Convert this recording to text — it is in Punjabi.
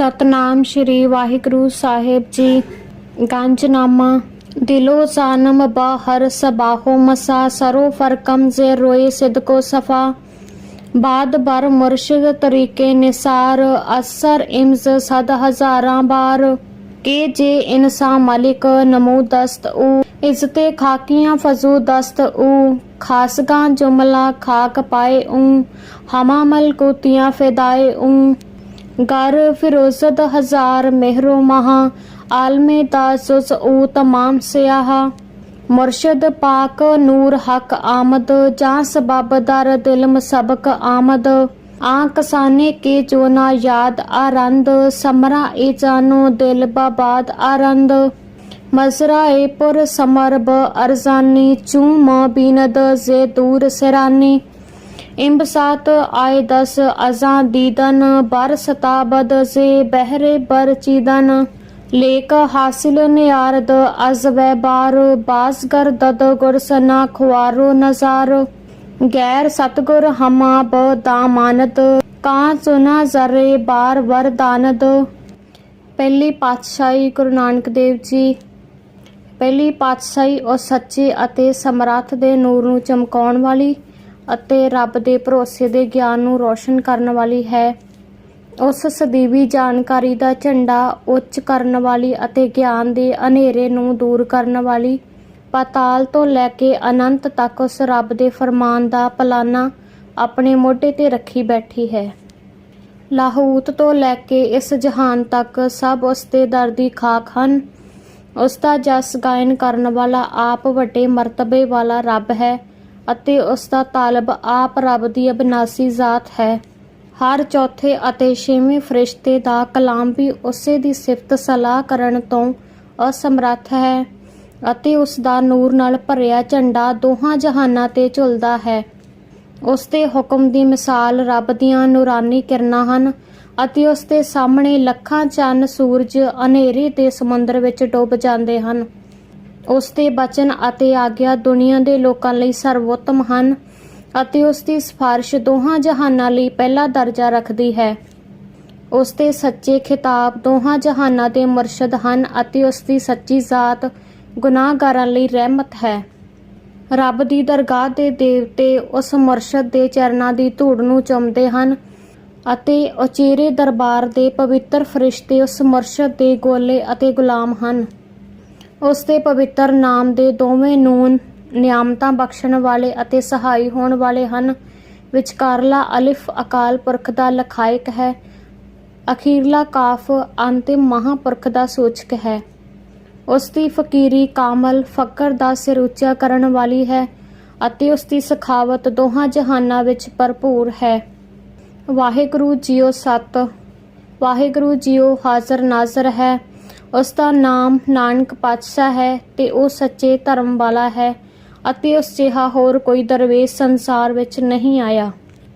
ਸਤਨਾਮ ਸ਼੍ਰੀ ਵਾਹਿਗੁਰੂ ਸਾਹਿਬ ਜੀ। ਗੰਜਨਾਮਾ, ਦਿਲੋ ਸਾਨਮ ਬਾਹਰ ਸਬਾਹੋ ਮਸਾ, ਸਰੋ ਫਰਕਮ ਜੇ ਰੋਏ ਸਿਦਕੋ ਸਫਾ। ਬਾਦ ਬਰ ਮੁਰਸ਼ਿਦ ਤਰੀਕੇ ਨਿਸਾਰ, ਅਸਰ ਇਮਜ਼ ਸਦ ਹਜ਼ਾਰਾਂ ਬਾਰ। ਕੇ ਜੇ ਇਨਸਾ ਮਲਿਕ ਨਮੋ ਦਸਤ ਊ ਇਜ਼ਤੇ ਖਾਕੀਆਂ ਫਜ਼ੂ ਦਸਤ ਊ। ਖਾਸਗਾਂ ਜੁਮਲਾ ਖਾਕ ਪਾਏ ਊ ਹਮਾ ਮਲਕੂਤੀਆਂ ਫਿਦਾਏ ਊ। ਗਰ ਫਿਰੋਜ਼ਤ ਹਜ਼ਾਰ ਮਹਿਰੋ ਮਹਾ, ਆਲਮੇ ਦਾਸੁਸ ਊ ਤਮਾਮ ਸਿਆਹਾ। ਮੁਰਸ਼ਦ ਪਾਕ ਨੂਰ ਹਕ ਆਮਦ, ਜਾਂ ਸਬਬ ਦਰ ਦਿਲਮ ਸਬਕ ਆਮਦ। ਆ ਕਸਾਨੇ ਕੇ ਜੋ ਨਾ ਯਾਦ ਆਰੰਦ, ਸਮਰਾ ਏ ਜਾਨੋ ਦਿਲ ਬਾਬਾਦ ਆਰੰਦ। ਮਜ਼ਰਾ ਏ ਪੁਰ ਸਮਰਬ ਅਰਜ਼ਾਨੀ, ਚੂਮ ਬੀਨਦ ਜ਼ੇ ਦੂਰ ਸਿਰਾਨੀ। ਇੰਬ ਸਾਤ ਆਏ ਦਸ ਅਜ਼ਾਂ ਦੀਦਨ ਬਰ ਸਤਾਬਦ ਜ਼ੇ ਬਹਿਰੇ ਬਰ ਚੀਦਨ ਲੇਕ ਹਾਸਿਲ ਨਿਆਰਦ ਅਜ਼ ਵੈ ਬਾਰ ਬਾਸਗਰ ਦਦ ਗੁਰ ਸਨਾ ਖੁਆਰੋ ਨਜ਼ਾਰ ਗੈਰ ਸਤਗੁਰ ਹਮਾ ਬ ਦਾਮਾਨਤ ਕਾਂ ਸੁਨਾ ਜ਼ਰੇ ਬਾਰ ਵਰਦਾਨਦ ਪਹਿਲੀ ਪਾਤਸ਼ਾਹੀ ਗੁਰੂ ਨਾਨਕ ਦੇਵ ਜੀ ਪਹਿਲੀ ਪਾਤਸ਼ਾਹੀ ਉਹ ਸੱਚੇ ਅਤੇ ਸਮਰੱਥ ਦੇ ਨੂਰ ਨੂੰ ਚਮਕਾਉਣ ਵਾਲੀ ਅਤੇ ਰੱਬ ਦੇ ਭਰੋਸੇ ਦੇ ਗਿਆਨ ਨੂੰ ਰੋਸ਼ਨ ਕਰਨ ਵਾਲੀ ਹੈ। ਉਸ ਸਦੀਵੀ ਜਾਣਕਾਰੀ ਦਾ ਝੰਡਾ ਉੱਚ ਕਰਨ ਵਾਲੀ ਅਤੇ ਗਿਆਨ ਦੇ ਹਨੇਰੇ ਨੂੰ ਦੂਰ ਕਰਨ ਵਾਲੀ ਪਾਤਾਲ ਤੋਂ ਲੈ ਕੇ ਅਨੰਤ ਤੱਕ ਉਸ ਰੱਬ ਦੇ ਫਰਮਾਨ ਦਾ ਪਲਾਨਾ ਆਪਣੇ ਮੋਢੇ ਤੇ ਰੱਖੀ ਬੈਠੀ ਹੈ। ਲਾਹੂਤ ਤੋਂ ਲੈ ਕੇ ਇਸ ਜਹਾਨ ਤੱਕ ਸਭ ਉਸ ਦੇ ਦਰ ਦੀ ਖਾਕ ਹਨ। ਉਸ ਦਾ ਜਸ ਗਾਇਨ ਕਰਨ ਵਾਲਾ ਆਪ ਵੱਡੇ ਮਰਤਬੇ ਵਾਲਾ ਰੱਬ ਹੈ। ਅਤੇ ਉਸ ਦਾ ਤਾਲਬ ਆਪ ਰੱਬ ਦੀ ਅਬਨਾਸੀ ਜ਼ਾਤ ਹੈ। ਹਰ ਚੌਥੇ ਅਤੇ ਛੇਵੇਂ ਫਰਿਸ਼ਤੇ ਦਾ ਕਲਾਮ ਵੀ ਉਸੇ ਦੀ ਸਿਫਤ ਸਲਾਹ ਕਰਨ ਤੋਂ ਅਸਮਰੱਥ ਹੈ ਅਤੇ ਉਸ ਦਾ ਨੂਰ ਨਾਲ ਭਰਿਆ ਝੰਡਾ ਦੋਹਾਂ ਜਹਾਨਾਂ ਤੇ ਝੁਲਦਾ ਹੈ। ਉਸ ਦੇ ਹੁਕਮ ਦੀ ਮਿਸਾਲ ਰੱਬ ਦੀਆਂ ਨੂਰਾਨੀ ਕਿਰਨਾਂ ਹਨ ਅਤੇ ਉਸ ਦੇ ਸਾਹਮਣੇ ਲੱਖਾਂ ਚੰਨ ਸੂਰਜ ਹਨੇਰੇ ਦੇ ਸਮੁੰਦਰ ਵਿੱਚ ਡੁੱਬ ਜਾਂਦੇ ਹਨ। ਉਸ ਦੇ ਬਚਨ ਅਤੇ ਆਗਿਆ ਦੁਨੀਆ ਦੇ ਲੋਕਾਂ ਲਈ ਸਰਵੋਤਮ ਹਨ ਅਤੇ ਉਸ ਦੀ ਸਿਫਾਰਿਸ਼ ਦੋਹਾਂ ਜਹਾਨਾਂ ਲਈ ਪਹਿਲਾ ਦਰਜਾ ਰੱਖਦੀ ਹੈ। ਉਸ ਦੇ ਸੱਚੇ ਖਿਤਾਬ ਦੋਹਾਂ ਜਹਾਨਾਂ ਦੇ ਮਰਸ਼ਦ ਹਨ ਅਤੇ ਉਸ ਦੀ ਸੱਚੀ ਜ਼ਾਤ ਗੁਨਾਹਗਾਰਾਂ ਲਈ ਰਹਿਮਤ ਹੈ। ਰੱਬ ਦੀ ਦਰਗਾਹ ਦੇ ਦੇਵਤੇ ਉਸ ਮਰਸ਼ਦ ਦੇ ਚਰਨਾਂ ਦੀ ਧੂੜ ਨੂੰ ਚੁੰਮਦੇ ਹਨ ਅਤੇ ਉਚੇਰੇ ਦਰਬਾਰ ਦੇ ਪਵਿੱਤਰ ਫਰਿਸ਼ਤੇ ਉਸ ਮਰਸ਼ਦ ਦੇ ਗੋਲੇ ਅਤੇ ਗੁਲਾਮ ਹਨ। ਉਸ ਦੇ ਪਵਿੱਤਰ ਨਾਮ ਦੇ ਦੋਵੇਂ ਨੂਨ ਨਿਆਮਤਾਂ ਬਖਸ਼ਣ ਵਾਲੇ ਅਤੇ ਸਹਾਈ ਹੋਣ ਵਾਲੇ ਹਨ। ਵਿਚਕਾਰਲਾ ਅਲਿਫ ਅਕਾਲ ਪੁਰਖ ਦਾ ਲਖਾਇਕ ਹੈ। ਅਖੀਰਲਾ ਕਾਫ ਅੰਤਿਮ ਮਹਾਪੁਰਖ ਦਾ ਸੂਚਕ ਹੈ। ਉਸ ਦੀ ਫਕੀਰੀ ਕਾਮਲ ਫਕਰ ਦਾ ਸਿਰ ਉੱਚਾ ਕਰਨ ਵਾਲੀ ਹੈ ਅਤੇ ਉਸ ਦੀ ਸਖਾਵਤ ਦੋਹਾਂ ਜਹਾਨਾਂ ਵਿੱਚ ਭਰਪੂਰ ਹੈ। ਵਾਹਿਗੁਰੂ ਜੀਓ ਸਤ, ਵਾਹਿਗੁਰੂ ਜੀਓ ਹਾਜ਼ਰ ਨਾਜ਼ਰ ਹੈ। ਉਸ ਦਾ ਨਾਮ ਨਾਨਕ ਪਾਤਸ਼ਾਹ ਹੈ ਤੇ ਉਹ ਸੱਚੇ ਧਰਮ ਵਾਲਾ ਹੈ ਅਤੇ ਉਸ ਜਿਹਾ ਹੋਰ ਕੋਈ ਦਰਵੇਸ਼ ਸੰਸਾਰ ਵਿੱਚ ਨਹੀਂ ਆਇਆ।